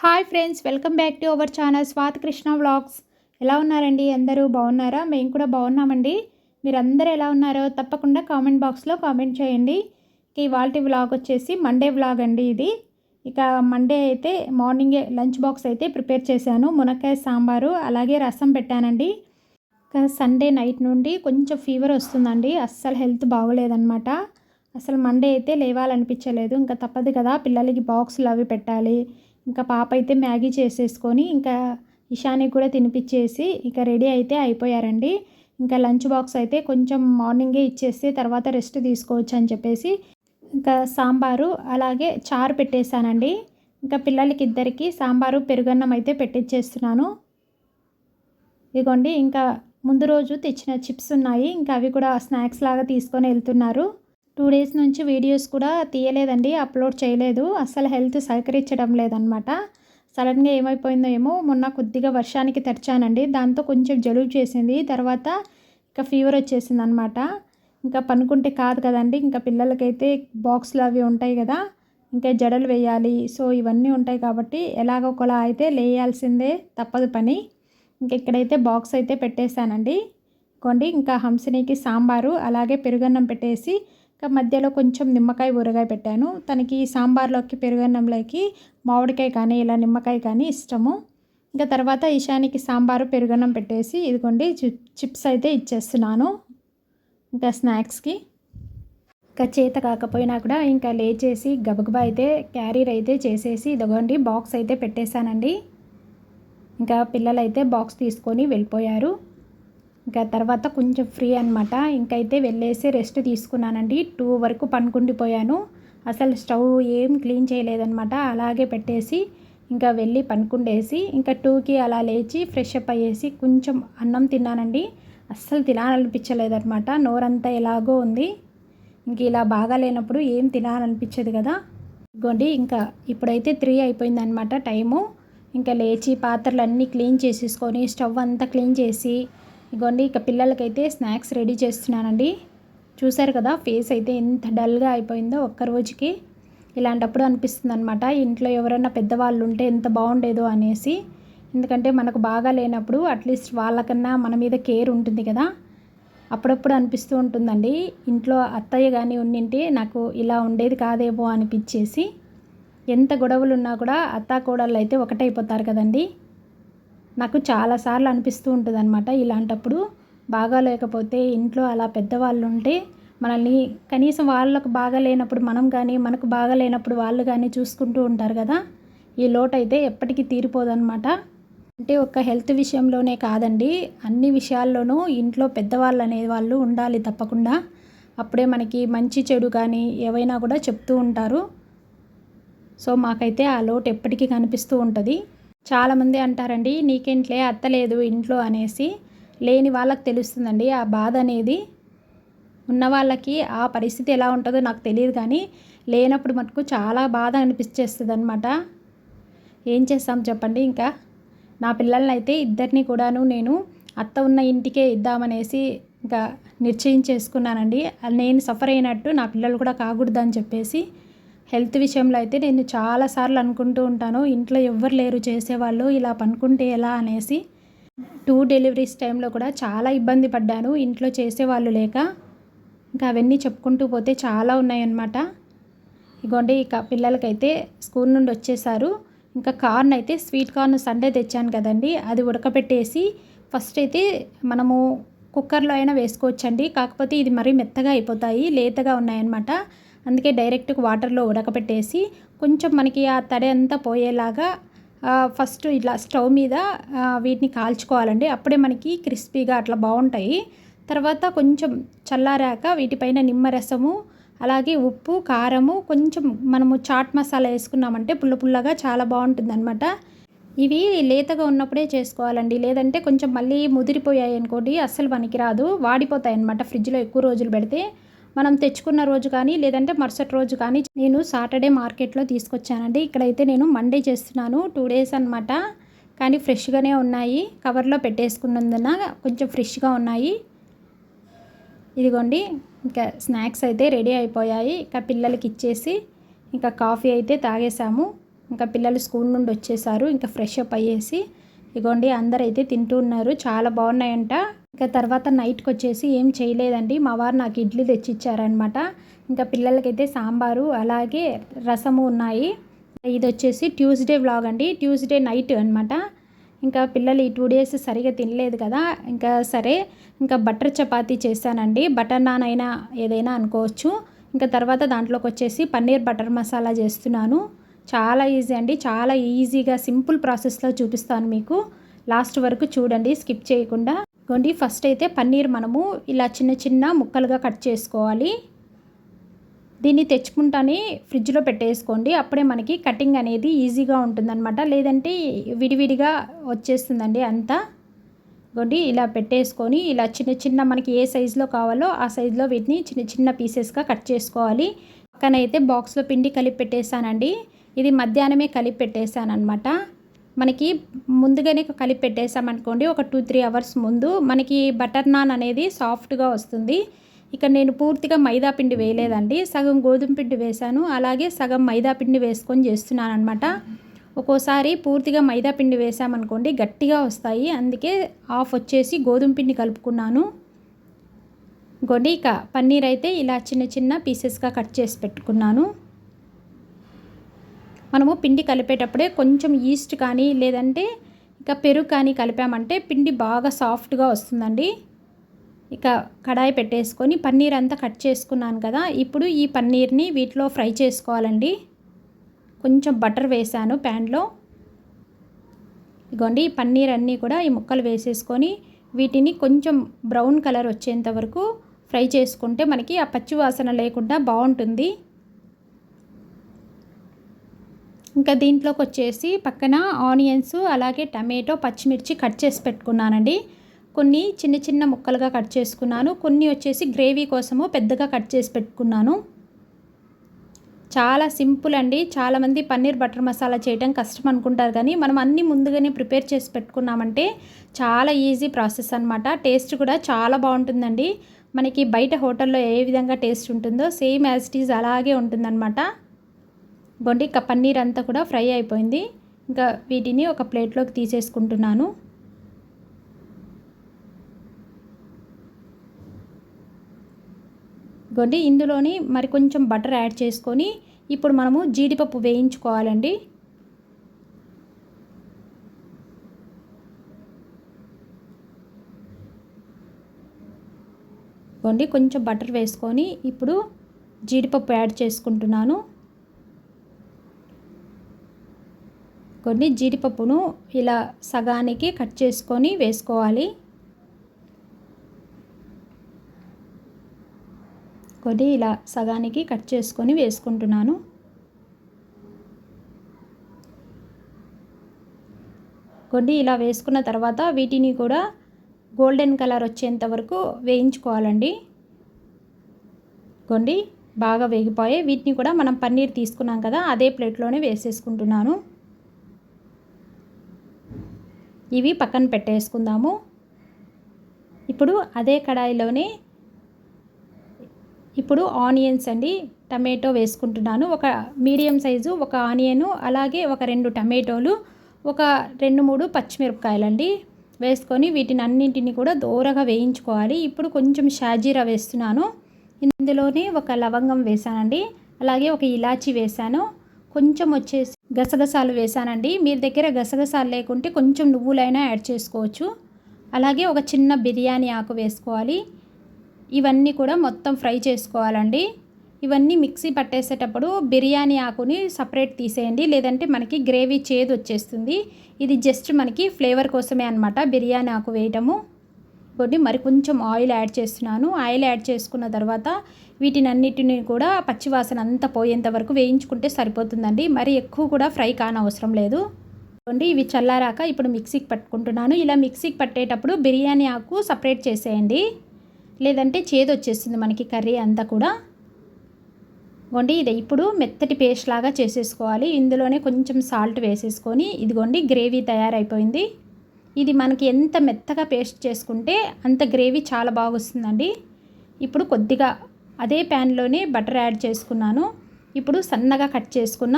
Hi friends welcome back to our channel Swathi Krishna vlogs. ఎలా ఉన్నారండి? అందరూ బాగున్నారా? మేము కూడా బాగున్నామండి. మీరు ఎలా ఉన్నారో తప్పకుండా కామెంట్ బాక్స్లో కామెంట్ చేయండి. ఇక ఇవాళ వ్లాగ్ వచ్చేసి మండే వ్లాగ్ అండి ఇది. ఇక మండే అయితే మార్నింగే లంచ్ బాక్స్ అయితే ప్రిపేర్ చేశాను. మునక్కాయ సాంబారు అలాగే రసం పెట్టానండి. ఇక సండే నైట్ నుండి కొంచెం ఫీవర్ వస్తుందండి. అస్సలు హెల్త్ బాగోలేదన్నమాట. అసలు మండే అయితే లేవాలనిపించలేదు. ఇంకా తప్పదు కదా పిల్లలకి బాక్సులు అవి పెట్టాలి. ఇంకా పాప అయితే మ్యాగీ చేసేసుకొని ఇంకా ఇషానికి కూడా తినిపించేసి ఇక రెడీ అయితే అయిపోయారండి. ఇంకా లంచ్ బాక్స్ అయితే కొంచెం మార్నింగే ఇచ్చేస్తే తర్వాత రెస్ట్ తీసుకోవచ్చు అని చెప్పేసి ఇంకా సాంబారు అలాగే చారు పెట్టేశానండి. ఇంకా పిల్లలకి ఇద్దరికి సాంబారు పెరుగన్నం అయితే పెట్టించేస్తున్నాను ఇదిగోండి ఇంకా ముందు రోజు తెచ్చిన చిప్స్ ఉన్నాయి. ఇంకా అవి కూడా స్నాక్స్ లాగా తీసుకొని వెళ్తున్నారు. టూ డేస్ నుంచి వీడియోస్ కూడా తీయలేదండి అప్లోడ్ చేయలేదు. అస్సలు హెల్త్ సహకరించడం లేదనమాట సడన్గా ఏమైపోయిందో ఏమో మొన్న కొద్దిగా వర్షానికి తెరిచానండి దాంతో కొంచెం జలుబు చేసింది. తర్వాత ఇంకా ఫీవర్ వచ్చేసింది అనమాట ఇంకా పనుకుంటే కాదు కదండి. ఇంకా పిల్లలకైతే బాక్స్లు అవి ఉంటాయి కదా ఇంకా జడలు వేయాలి. సో ఇవన్నీ ఉంటాయి కాబట్టి ఎలాగో అయితే లేయాల్సిందే తప్పదు పని. ఇంక ఇక్కడైతే బాక్స్ అయితే పెట్టేశానండి. కొండి ఇంకా హంసినికి సాంబారు అలాగే పెరుగన్నం పెట్టేసి ఇంకా మధ్యలో కొంచెం నిమ్మకాయ ఊరగాయ పెట్టాను. తనకి సాంబార్లోకి పెరుగన్నంలోకి మామిడికాయ కానీ ఇలా నిమ్మకాయ కానీ ఇష్టము. ఇంకా తర్వాత ఈశానికి సాంబారు పెరుగన్నం పెట్టేసి ఇదిగోండి చిప్స్ అయితే ఇచ్చేస్తున్నాను ఇంకా స్నాక్స్కి. ఇంకా చేత కాకపోయినా కూడా ఇంకా లేచేసి గబగబా అయితే క్యారీర్ అయితే చేసేసి ఇదిగోండి బాక్స్ అయితే పెట్టేశానండి. ఇంకా పిల్లలైతే బాక్స్ తీసుకొని వెళ్ళిపోయారు. ఇంకా తర్వాత కొంచెం ఫ్రీ అనమాట ఇంకైతే వెళ్ళేసి రెస్ట్ తీసుకున్నానండి. టూ వరకు పనుకుండిపోయాను. అసలు స్టవ్ ఏం క్లీన్ చేయలేదనమాట అలాగే పెట్టేసి ఇంకా వెళ్ళి పనుకుండేసి ఇంకా టూకి అలా లేచి ఫ్రెష్ అప్ అయ్యేసి కొంచెం అన్నం తిన్నానండి. అస్సలు తినాలనిపించలేదనమాట నోరంతా ఎలాగో ఉంది. ఇంక ఇలా బాగా లేనప్పుడు ఏం తినాలనిపించదు కదా. ఇగోండి ఇంకా ఇప్పుడైతే త్రీ అయిపోయిందనమాట టైము. ఇంకా లేచి పాత్రలు అన్నీ క్లీన్ చేసేసుకొని స్టవ్ అంతా క్లీన్ చేసి ఇగోండి ఇక పిల్లలకైతే స్నాక్స్ రెడీ చేస్తున్నానండి. చూసారు కదా ఫేస్ అయితే ఎంత డల్గా అయిపోయిందో ఒక్క రోజుకి. ఇలాంటప్పుడు అనిపిస్తుంది అనమాట ఇంట్లో ఎవరైనా పెద్దవాళ్ళు ఉంటే ఎంత బాగుండేదో అనేసి. ఎందుకంటే మనకు బాగా లేనప్పుడు అట్లీస్ట్ వాళ్ళకన్నా మన మీద కేర్ ఉంటుంది కదా. అప్పుడప్పుడు అనిపిస్తూ ఉంటుందండి ఇంట్లో అత్తయ్య కానీ ఉండింటే నాకు ఇలా ఉండేది కాదేమో అనిపించేసి. ఎంత గొడవలు ఉన్నా కూడా అత్త కోడళ్ళు అయితే ఒకటైపోతారు కదండి. నాకు చాలాసార్లు అనిపిస్తూ ఉంటుంది అనమాట ఇలాంటప్పుడు బాగాలేకపోతే ఇంట్లో అలా పెద్దవాళ్ళు ఉంటే మనల్ని కనీసం వాళ్ళకు బాగా లేనప్పుడు మనం కానీ మనకు బాగా లేనప్పుడు వాళ్ళు కానీ చూసుకుంటూ ఉంటారు కదా. ఈ లోటు అయితే ఎప్పటికీ తీరిపోదనమాట అంటే ఒక హెల్త్ విషయంలోనే కాదండి. అన్ని విషయాల్లోనూ ఇంట్లో పెద్దవాళ్ళు అనే వాళ్ళు ఉండాలి తప్పకుండా. అప్పుడే మనకి మంచి చెడు కానీ ఏవైనా కూడా చెప్తూ ఉంటారు. సో మాకైతే ఆ లోటు ఎప్పటికీ కనిపిస్తూ ఉంటుంది. చాలామంది అంటారండి నీకేంట్లే అత్తలేదు ఇంట్లో అనేసి. లేని వాళ్ళకి తెలుస్తుందండి ఆ బాధ అనేది. ఉన్న వాళ్ళకి ఆ పరిస్థితి ఎలా ఉంటుందో నాకు తెలియదు కానీ లేనప్పుడు మటుకు చాలా బాధ అనిపించేస్తుంది అనమాట ఏం చేస్తాం చెప్పండి ఇంకా? నా పిల్లల్ని అయితే ఇద్దరిని కూడాను నేను అత్త ఉన్న ఇంటికే ఇద్దామనేసి ఇంకా నిశ్చయం చేసుకున్నానండి. నేను సఫర్ అయినట్టు నా పిల్లలు కూడా కాకూడదని చెప్పేసి హెల్త్ విషయంలో అయితే నేను చాలాసార్లు అనుకుంటూ ఉంటాను ఇంట్లో ఎవ్వరు లేరు చేసేవాళ్ళు ఇలా పనుకుంటే ఎలా అనేసి. టూ డెలివరీస్ టైంలో కూడా చాలా ఇబ్బంది పడ్డాను ఇంట్లో చేసేవాళ్ళు లేక. ఇంకా అవన్నీ చెప్పుకుంటూ పోతే చాలా ఉన్నాయన్నమాట. ఇగోండి ఇక పిల్లలకైతే స్కూల్ నుండి వచ్చేసారు. ఇంకా కార్న్ అయితే స్వీట్ కార్న్ సండే తెచ్చాను కదండి అది ఉడకబెట్టేసి ఫస్ట్ అయితే మనము కుక్కర్లో అయినా వేసుకోవచ్చండి కాకపోతే ఇది మరీ మెత్తగా అయిపోతాయి లేతగా ఉన్నాయన్నమాట. అందుకే డైరెక్ట్గా వాటర్లో ఉడకబెట్టేసి కొంచెం మనకి ఆ తడి అంతా పోయేలాగా ఫస్ట్ ఇట్లా స్టవ్ మీద వీటిని కాల్చుకోవాలండి. అప్పుడే మనకి క్రిస్పీగా అట్లా బాగుంటాయి. తర్వాత కొంచెం చల్లారాక వీటిపైన నిమ్మరసము అలాగే ఉప్పు కారము కొంచెం మనము చాట్ మసాలా వేసుకున్నామంటే పుల్ల పుల్లగా చాలా బాగుంటుంది అనమాట ఇవి లేతగా ఉన్నప్పుడే చేసుకోవాలండి. లేదంటే కొంచెం మళ్ళీ ముదిరిపోయాయి అనుకోండి అస్సలు పనికిరాదు. వాడిపోతాయి అనమాట ఫ్రిడ్జ్లో ఎక్కువ రోజులు పెడితే. మనం తెచ్చుకున్న రోజు కానీ లేదంటే మరుసటి రోజు కానీ నేను సాటర్డే మార్కెట్లో తీసుకొచ్చానండి. ఇక్కడైతే నేను మండే చేస్తున్నాను టూ డేస్ అనమాట కానీ ఫ్రెష్గానే ఉన్నాయి. కవర్లో పెట్టేసుకున్నందున కొంచెం ఫ్రెష్గా ఉన్నాయి. ఇదిగోండి ఇంకా స్నాక్స్ అయితే రెడీ అయిపోయాయి. ఇంకా పిల్లలకి ఇచ్చేసి ఇంకా కాఫీ అయితే తాగేసాము ఇంకా పిల్లలు స్కూల్ నుండి వచ్చేసారు. ఇంకా ఫ్రెష్ అప్ అయ్యేసి ఇగోండి అందరైతే అయితే తింటూ ఉన్నారు. చాలా బాగున్నాయంట. ఇంకా తర్వాత నైట్కి వచ్చేసి ఏం చేయలేదండి. మా వారు నాకు ఇడ్లీ తెచ్చిచ్చారనమాట ఇంకా పిల్లలకైతే సాంబారు అలాగే రసము ఉన్నాయి. ఇది వచ్చేసి ట్యూస్డే వ్లాగ్ అండి. ట్యూస్డే నైట్ అనమాట ఇంకా పిల్లలు ఈ టూ డేస్ సరిగా తినలేదు కదా. ఇంకా సరే ఇంకా బటర్ చపాతీ చేశానండి. బటర్ నాన్ అయినా ఏదైనా అనుకోవచ్చు. ఇంకా తర్వాత దాంట్లోకి వచ్చేసి పన్నీర్ బటర్ మసాలా చేస్తున్నాను. చాలా ఈజీ అండి. చాలా ఈజీగా సింపుల్ ప్రాసెస్లో చూపిస్తాను మీకు. లాస్ట్ వరకు చూడండి స్కిప్ చేయకుండా. ఇదిగోండి ఫస్ట్ అయితే పన్నీర్ మనము ఇలా చిన్న చిన్న ముక్కలుగా కట్ చేసుకోవాలి. దీన్ని తెచ్చుకుంటానే ఫ్రిడ్జ్లో పెట్టేసుకోండి. అప్పుడే మనకి కటింగ్ అనేది ఈజీగా ఉంటుందన్నమాట. లేదంటే విడివిడిగా వచ్చేస్తుందండి అంతా. గొడ్డి ఇలా పెట్టేసుకొని ఇలా చిన్న చిన్న మనకి ఏ సైజులో కావాలో ఆ సైజులో వీటిని చిన్న చిన్న పీసెస్గా కట్ చేసుకోవాలి. పక్కనైతే బాక్స్లో పిండి కలిపి పెట్టేశానండి. ఇది మధ్యాహ్నమే కలిపి పెట్టేశాను అనమాట మనకి ముందుగానే కలిపి పెట్టేసామనుకోండి ఒక టూ త్రీ అవర్స్ ముందు మనకి బటర్ నాన్ అనేది సాఫ్ట్గా వస్తుంది. ఇక్కడ నేను పూర్తిగా మైదా పిండి వేయలేదండి సగం గోధుమ పిండి వేశాను అలాగే సగం మైదా పిండి వేసుకొని చేస్తున్నాను అనమాట ఒక్కోసారి పూర్తిగా మైదా పిండి వేసామనుకోండి గట్టిగా వస్తాయి అందుకే హాఫ్ వచ్చేసి గోధుమ పిండి కలుపుకున్నాను. ఇంకోండి పన్నీర్ అయితే ఇలా చిన్న చిన్న పీసెస్గా కట్ చేసి పెట్టుకున్నాను. మనము పిండి కలిపేటప్పుడే కొంచెం ఈస్ట్ కానీ లేదంటే ఇక పెరుగు కానీ కలిపామంటే పిండి బాగా సాఫ్ట్గా వస్తుందండి. ఇక కడాయి పెట్టేసుకొని పన్నీర్ అంతా కట్ చేసుకున్నాను కదా ఇప్పుడు ఈ పన్నీర్ని వీటిలో ఫ్రై చేసుకోవాలండి. కొంచెం బటర్ వేసాను ప్యాన్లో. ఇగోండి ఈ పన్నీర్ అన్నీ కూడా ఈ ముక్కలు వేసేసుకొని వీటిని కొంచెం బ్రౌన్ కలర్ వచ్చేంత వరకు ఫ్రై చేసుకుంటే మనకి ఆ పచ్చి వాసన లేకుండా బాగుంటుంది. ఇంకా దీంట్లోకి వచ్చేసి పక్కన ఆనియన్స్ అలాగే టమాటో పచ్చిమిర్చి కట్ చేసి పెట్టుకున్నానండి. కొన్ని చిన్న చిన్న ముక్కలుగా కట్ చేసుకున్నాను. కొన్ని వచ్చేసి గ్రేవీ కోసము పెద్దగా కట్ చేసి పెట్టుకున్నాను. చాలా సింపుల్ అండి. చాలామంది పన్నీర్ బటర్ మసాలా చేయడం కష్టం అనుకుంటారు కానీ మనం అన్నీ ముందుగానే ప్రిపేర్ చేసి పెట్టుకున్నామంటే చాలా ఈజీ ప్రాసెస్ అనమాట టేస్ట్ కూడా చాలా బాగుంటుందండి. మనకి బయట హోటల్లో ఏ విధంగా టేస్ట్ ఉంటుందో సేమ్ యాజ్ ఇట్ ఈజ్ అలాగే ఉంటుందన్నమాట. బొండి ఇంకా పన్నీర్ అంతా కూడా ఫ్రై అయిపోయింది. ఇంకా వీటిని ఒక ప్లేట్లోకి తీసేసుకుంటున్నాను. గొండి ఇందులోని మరి కొంచెం బటర్ యాడ్ చేసుకొని ఇప్పుడు మనము జీడిపప్పు వేయించుకోవాలండి. గొండి కొంచెం బటర్ వేసుకొని ఇప్పుడు జీడిపప్పు యాడ్ చేసుకుంటున్నాను. కొన్ని జీడిపప్పును ఇలా సగానికి కట్ చేసుకొని వేసుకోవాలి. కొన్ని ఇలా సగానికి కట్ చేసుకొని వేసుకుంటున్నాను. కొన్ని ఇలా వేసుకున్న తర్వాత వీటిని కూడా గోల్డెన్ కలర్ వచ్చేంత వరకు వేయించుకోవాలండి. కొండి బాగా వేగిపోయాయి వీటిని కూడా మనం పన్నీర్ తీసుకున్నాం కదా అదే ప్లేట్లోనే వేసేసుకుంటున్నాను. ఇవి పక్కన పెట్టేసుకుందాము. ఇప్పుడు అదే కడాయిలోనే ఇప్పుడు ఆనియన్స్ అండి టమాటో వేసుకుంటున్నాను. ఒక మీడియం సైజు ఒక ఆనియను అలాగే ఒక రెండు టమాటోలు ఒక రెండు మూడు పచ్చిమిరపకాయలండి. వేసుకొని వీటిని అన్నింటిని కూడా దూరగా వేయించుకోవాలి. ఇప్పుడు కొంచెం షాజీరా వేస్తున్నాను. ఇందులోనే ఒక లవంగం వేసానండి అలాగే ఒక ఇలాచి వేసాను కొంచెం వచ్చేసి గసగసాలు వేసానండి మీరు దగ్గర గసగసాలు లేకుంటే కొంచెం నువ్వులైనా యాడ్ చేసుకోవచ్చు. అలాగే ఒక చిన్న బిర్యానీ ఆకు వేసుకోవాలి. ఇవన్నీ కూడా మొత్తం ఫ్రై చేసుకోవాలండి. ఇవన్నీ మిక్సీ పట్టేసేటప్పుడు బిర్యానీ ఆకుని సపరేట్ తీసేయండి. లేదంటే మనకి గ్రేవీ చేదు వచ్చేస్తుంది. ఇది జస్ట్ మనకి ఫ్లేవర్ కోసమే అనమాట బిర్యానీ ఆకు వేయటము. కొన్ని మరి కొంచెం ఆయిల్ యాడ్ చేస్తున్నాను. ఆయిల్ యాడ్ చేసుకున్న తర్వాత వీటినన్నిటిని కూడా పచ్చివాసన అంతా పోయేంత వరకు వేయించుకుంటే సరిపోతుందండి. మరి ఎక్కువ కూడా ఫ్రై కానవసరం లేదు. చూడండి ఇవి చల్లారాక ఇప్పుడు మిక్సీకి పట్టుకుంటున్నాను. ఇలా మిక్సీకి పట్టేటప్పుడు బిర్యానీ ఆకు సపరేట్ చేసేయండి. లేదంటే చేదు వచ్చేస్తుంది మనకి కర్రీ అంతా కూడా. ఇదిగోండి ఇది ఇప్పుడు మెత్తటి పేస్ట్ లాగా చేసేసుకోవాలి. ఇందులోనే కొంచెం సాల్ట్ వేసేసుకొని ఇదిగోండి గ్రేవీ తయారైపోయింది. ఇది మనకి ఎంత మెత్తగా పేస్ట్ చేసుకుంటే అంత గ్రేవీ చాలా బాగా వస్తుందండి ఇప్పుడు కొద్దిగా అదే ప్యాన్లోనే బటర్ యాడ్ చేసుకున్నాను. ఇప్పుడు సన్నగా కట్ చేసుకున్న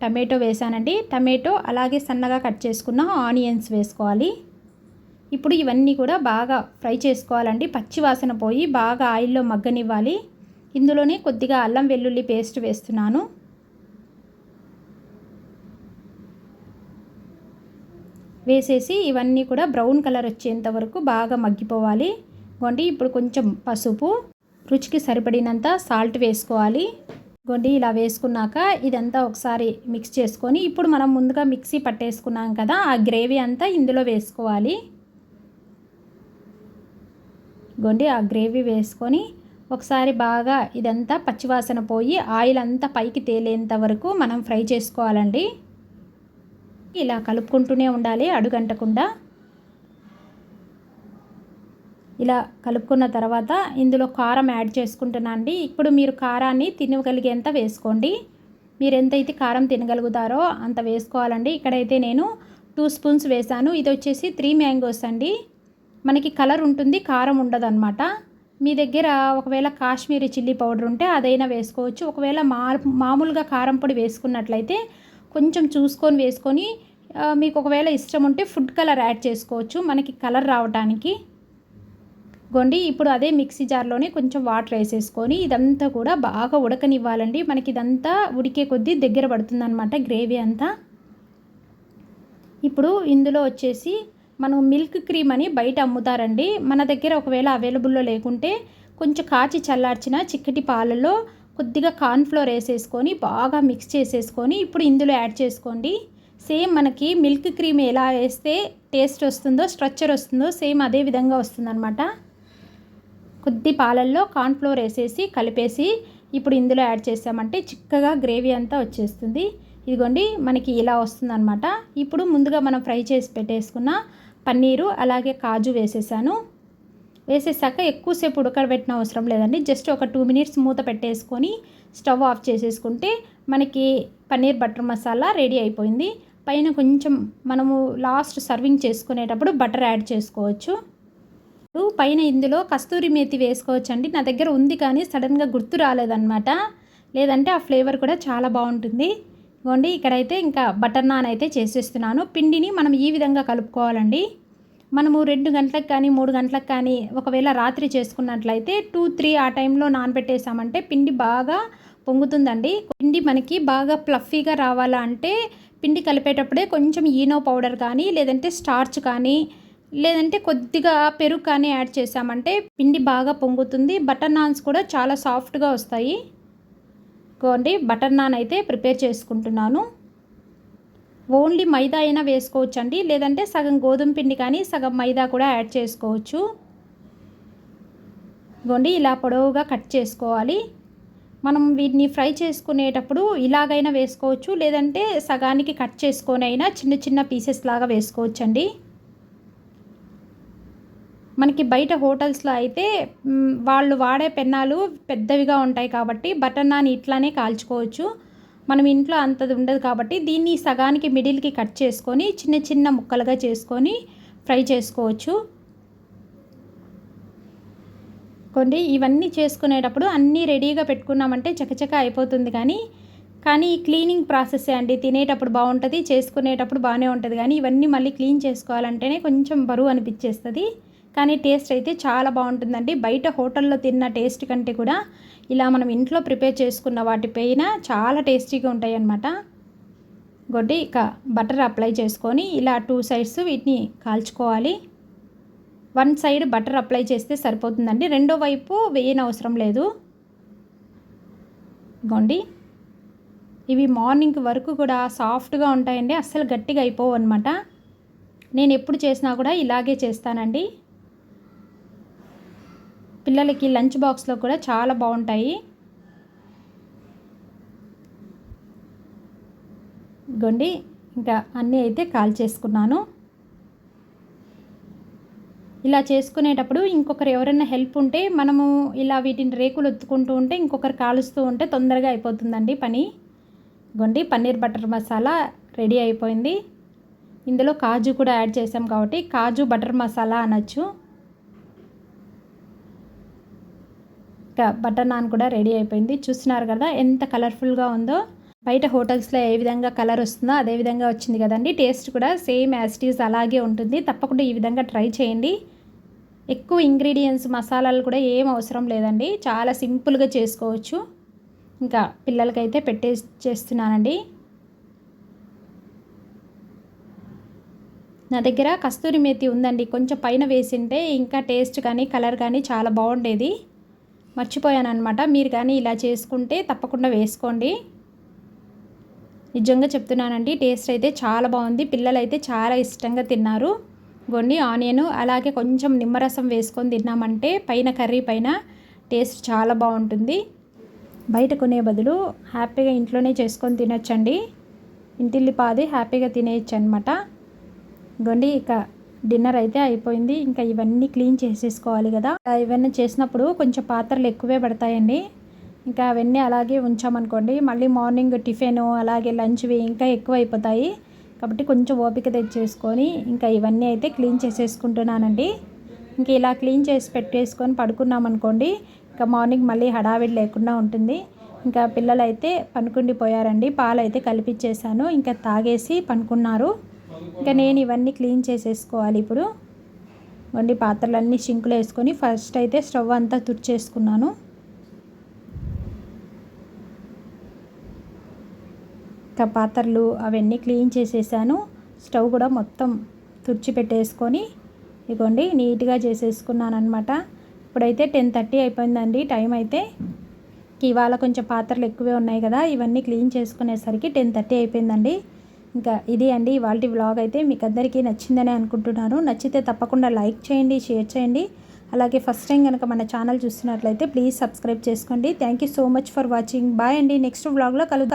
టమాటో వేసానండి. టమాటో అలాగే సన్నగా కట్ చేసుకున్న ఆనియన్స్ వేసుకోవాలి. ఇప్పుడు ఇవన్నీ కూడా బాగా ఫ్రై చేసుకోవాలండి. పచ్చి వాసన పోయి బాగా ఆయిల్లో మగ్గనివ్వాలి. ఇందులోనే కొద్దిగా అల్లం వెల్లుల్లి పేస్ట్ వేస్తున్నాను. వేసేసి ఇవన్నీ కూడా బ్రౌన్ కలర్ వచ్చేంత వరకు బాగా మగ్గిపోవాలి. గొండి ఇప్పుడు కొంచెం పసుపు. రుచికి సరిపడినంత సాల్ట్ వేసుకోవాలి. గొండి ఇలా వేసుకున్నాక ఇదంతా ఒకసారి మిక్స్ చేసుకొని ఇప్పుడు మనం ముందుగా మిక్సీ పట్టేసుకున్నాం కదా ఆ గ్రేవీ అంతా ఇందులో వేసుకోవాలి. గొండి ఆ గ్రేవీ వేసుకొని ఒకసారి బాగా ఇదంతా పచ్చివాసన పోయి ఆయిల్ అంతా పైకి తేలేంత వరకు మనం ఫ్రై చేసుకోవాలండి. ఇలా కలుపుకుంటూనే ఉండాలి అడుగంటకుండా. ఇలా కలుపుకున్న తర్వాత ఇందులో కారం యాడ్ చేసుకుంటున్నా అండి ఇప్పుడు మీరు కారాన్ని తినగలిగేంత వేసుకోండి. మీరు ఎంతైతే కారం తినగలుగుతారో అంత వేసుకోవాలండి. ఇక్కడైతే నేను టూ స్పూన్స్ వేసాను ఇది వచ్చేసి త్రీ మ్యాంగోస్ అండి. మనకి కలర్ ఉంటుంది కారం ఉండదన్నమాట. మీ దగ్గర ఒకవేళ కాశ్మీరీ చిల్లీ పౌడర్ ఉంటే అదైనా వేసుకోవచ్చు. ఒకవేళ మా మామూలుగా కారం పొడి వేసుకున్నట్లయితే కొంచెం చూసుకొని వేసుకొని మీకు ఒకవేళ ఇష్టం ఉంటే ఫుడ్ కలర్ యాడ్ చేసుకోవచ్చు. మనకి కలర్ రావడానికి గొండి ఇప్పుడు అదే మిక్సీ జార్లోనే కొంచెం వాటర్ వేసేసుకొని ఇదంతా కూడా బాగా ఉడకనివ్వాలండి. మనకి ఇదంతా ఉడికే కొద్దీ దగ్గర పడుతుందన్నమాట గ్రేవీ అంతా. ఇప్పుడు ఇందులో వచ్చేసి మనం మిల్క్ క్రీమ్ అని బయట అమ్ముతారండి. మన దగ్గర ఒకవేళ అవైలబుల్లో లేకుంటే కొంచెం కాచి చల్లార్చిన చిక్కటి పాలలో కొద్దిగా కార్న్ఫ్లోర్ వేసేసుకొని బాగా మిక్స్ చేసేసుకొని ఇప్పుడు ఇందులో యాడ్ చేసుకోండి. సేమ్ మనకి మిల్క్ క్రీమ్ ఎలా వేస్తే టేస్ట్ వస్తుందో స్ట్రక్చర్ వస్తుందో సేమ్ అదే విధంగా వస్తుందన్నమాట. కొద్ది పాలల్లో కార్న్ఫ్లోర్ వేసేసి కలిపేసి ఇప్పుడు ఇందులో యాడ్ చేసామంటే చిక్కగా గ్రేవీ అంతా వచ్చేస్తుంది. ఇదిగోండి మనకి ఇలా వస్తుందన్నమాట. ఇప్పుడు ముందుగా మనం ఫ్రై చేసి పెట్టేసుకున్న పన్నీరు అలాగే కాజు వేసేసాను. వేసేసాక ఎక్కువసేపు ఉడకబెట్టిన అవసరం లేదండి. జస్ట్ ఒక టూ మినిట్స్ మూత పెట్టేసుకొని స్టవ్ ఆఫ్ చేసేసుకుంటే మనకి పన్నీర్ బటర్ మసాలా రెడీ అయిపోయింది. పైన కొంచెం మనము లాస్ట్ సర్వింగ్ చేసుకునేటప్పుడు బటర్ యాడ్ చేసుకోవచ్చు. పైన ఇందులో కస్తూరి మేతి వేసుకోవచ్చు అండి నా దగ్గర ఉంది కానీ సడన్గా గుర్తు రాలేదన్నమాట. లేదంటే ఆ ఫ్లేవర్ కూడా చాలా బాగుంటుంది. ఇవ్వండి ఇక్కడైతే ఇంకా బటర్ నాన్ అయితే చేసేస్తున్నాను. పిండిని మనం ఈ విధంగా కలుపుకోవాలండి. మనము రెండు గంటలకు కానీ మూడు గంటలకు కానీ ఒకవేళ రాత్రి చేసుకున్నట్లయితే టూ త్రీ ఆ టైంలో నానబెట్టేసామంటే పిండి బాగా పొంగుతుందండి. పిండి మనకి బాగా ప్లఫీగా రావాలా అంటే పిండి కలిపేటప్పుడే కొంచెం ఈనో పౌడర్ కానీ లేదంటే స్టార్చ్ కానీ లేదంటే కొద్దిగా పెరుగు కానీ యాడ్ చేసామంటే పిండి బాగా పొంగుతుంది. బటర్ నాన్స్ కూడా చాలా సాఫ్ట్గా వస్తాయి. కోండి బటర్ నాన్ అయితే ప్రిపేర్ చేసుకుంటున్నాను. ఓన్లీ మైదా అయినా వేసుకోవచ్చు అండి లేదంటే సగం గోధుమ పిండి కానీ సగం మైదా కూడా యాడ్ చేసుకోవచ్చు. గోండి ఇలా పొడవుగా కట్ చేసుకోవాలి. మనం వీటిని ఫ్రై చేసుకునేటప్పుడు ఇలాగైనా వేసుకోవచ్చు. లేదంటే సగానికి కట్ చేసుకొని అయినా చిన్న చిన్న పీసెస్ లాగా వేసుకోవచ్చు అండి మనకి బయట హోటల్స్లో అయితే వాళ్ళు వాడే పెన్నాలు పెద్దవిగా ఉంటాయి కాబట్టి బటర్ నాన్ ఇట్లానే కాల్చుకోవచ్చు. మనం ఇంట్లో అంతది ఉండదు కాబట్టి దీన్ని సగానికి మిడిల్కి కట్ చేసుకొని చిన్న చిన్న ముక్కలుగా చేసుకొని ఫ్రై చేసుకోవచ్చు. కొన్ని ఇవన్నీ చేసుకునేటప్పుడు అన్నీ రెడీగా పెట్టుకున్నామంటే చకచక అయిపోతుంది కానీ కానీ క్లీనింగ్ ప్రాసెస్ అండి. తినేటప్పుడు బాగుంటుంది చేసుకునేటప్పుడు బాగానే ఉంటుంది కానీ ఇవన్నీ మళ్ళీ క్లీన్ చేసుకోవాలంటేనే కొంచెం బరువు అనిపించేస్తుంది. కానీ టేస్ట్ అయితే చాలా బాగుంటుందండి. బయట హోటల్లో తిన్న టేస్ట్ కంటే కూడా ఇలా మనం ఇంట్లో ప్రిపేర్ చేసుకున్న వాటిపైన చాలా టేస్టీగా ఉంటాయి అన్నమాట గొడ్డి ఇక బటర్ అప్లై చేసుకొని ఇలా టూ సైడ్స్ వీటిని కాల్చుకోవాలి. వన్ సైడ్ బటర్ అప్లై చేస్తే సరిపోతుందండి. రెండో వైపు వేయని అవసరం లేదు. గొండి. ఇవి మార్నింగ్ వరకు కూడా సాఫ్ట్గా ఉంటాయండి. అస్సలు గట్టిగా అయిపోవు అనమాట నేను ఎప్పుడు చేసినా కూడా ఇలాగే చేస్తానండి. పిల్లలకి లంచ్ బాక్స్లో కూడా చాలా బాగుంటాయి. గొండి ఇంకా అన్నీ అయితే కాల్ చేసుకున్నాను. ఇలా చేసుకునేటప్పుడు ఇంకొకరు ఎవరైనా హెల్ప్ ఉంటే మనము ఇలా వీటిని రేకులు ఒత్తుకుంటూ ఉంటే ఇంకొకరు కాలుస్తూ ఉంటే తొందరగా అయిపోతుందండి పని. గొండి పన్నీర్ బటర్ మసాలా రెడీ అయిపోయింది. ఇందులో కాజు కూడా యాడ్ చేసాం కాబట్టి కాజు బటర్ మసాలా అనొచ్చు. బటర్ నాన్ కూడా రెడీ అయిపోయింది. చూస్తున్నారు కదా ఎంత కలర్ఫుల్గా ఉందో. బయట హోటల్స్లో ఏ విధంగా కలర్ వస్తుందో అదే విధంగా వచ్చింది కదండి. టేస్ట్ కూడా సేమ్ యాసిటీస్ అలాగే ఉంటుంది. తప్పకుండా ఈ విధంగా ట్రై చేయండి. ఎక్కువ ఇంగ్రీడియంట్స్ మసాలాలు కూడా ఏం అవసరం లేదండి. చాలా సింపుల్గా చేసుకోవచ్చు. ఇంకా పిల్లలకైతే పెట్టే చేస్తున్నానండి. నా దగ్గర కస్తూరి మేతి ఉందండి. కొంచెం పైన వేసింటే ఇంకా టేస్ట్ కానీ కలర్ కానీ చాలా బాగుండేది. మర్చిపోయాను అనమాట మీరు కానీ ఇలా చేసుకుంటే తప్పకుండా వేసుకోండి. నిజంగా చెప్తున్నానండి టేస్ట్ అయితే చాలా బాగుంది. పిల్లలు అయితే చాలా ఇష్టంగా తిన్నారు. గొండి ఆనియన్ అలాగే కొంచెం నిమ్మరసం వేసుకొని తిన్నామంటే పైన కర్రీ పైన టేస్ట్ చాలా బాగుంటుంది. బయట కొనే బదులు హ్యాపీగా ఇంట్లోనే చేసుకొని తినొచ్చండి. ఇంటిల్లిపాది హ్యాపీగా తినేయచ్చు అనమాట గొండి ఇక డిన్నర్ అయితే అయిపోయింది. ఇంకా ఇవన్నీ క్లీన్ చేసేసుకోవాలి కదా. ఇవన్నీ చేసినప్పుడు కొంచెం పాత్రలు ఎక్కువే పడతాయండి. ఇంకా అవన్నీ అలాగే ఉంచామనుకోండి. మళ్ళీ మార్నింగ్ టిఫిన్ అలాగే లంచ్వి ఇంకా ఎక్కువ అయిపోతాయి కాబట్టి కొంచెం ఓపిక తెచ్చేసుకొని ఇంకా ఇవన్నీ అయితే క్లీన్ చేసేసుకుంటున్నానండి. ఇంక ఇలా క్లీన్ చేసి పెట్టేసుకొని పడుకున్నామనుకోండి ఇంకా మార్నింగ్ మళ్ళీ హడావిడి లేకుండా ఉంటుంది. ఇంకా పిల్లలు అయితే పనుకుండిపోయారండి. పాలు అయితే కలిపిచ్చేసాను. ఇంకా తాగేసి పనుకున్నారు. ఇంకా నేను ఇవన్నీ క్లీన్ చేసేసుకోవాలి ఇప్పుడు. వండి పాత్రలన్నీ షింకులో వేసుకొని ఫస్ట్ అయితే స్టవ్ అంతా తుడిచేసుకున్నాను. ఇంకా పాత్రలు అవన్నీ క్లీన్ చేసేసాను. స్టవ్ కూడా మొత్తం తుడిచి పెట్టేసుకొని నీట్గా చేసేసుకున్నాను అనమాట ఇప్పుడైతే టెన్ థర్టీ అయిపోయిందండి టైం అయితే. ఇవాళ కొంచెం పాత్రలు ఎక్కువే ఉన్నాయి కదా ఇవన్నీ క్లీన్ చేసుకునేసరికి టెన్ థర్టీ అయిపోయిందండి. ఇంకా ఇది అండి ఇవాళ వ్లాగ్ అయితే మీకు అందరికీ నచ్చిందని అనుకుంటున్నాను. నచ్చితే తప్పకుండా లైక్ చేయండి షేర్ చేయండి. అలాగే ఫస్ట్ టైం కనుక మన ఛానల్ చూస్తున్నట్లయితే ప్లీజ్ సబ్స్క్రైబ్ చేసుకోండి. Thank you so much for watching bye అండి. నెక్స్ట్ వ్లాగ్లో కలుద్దాం.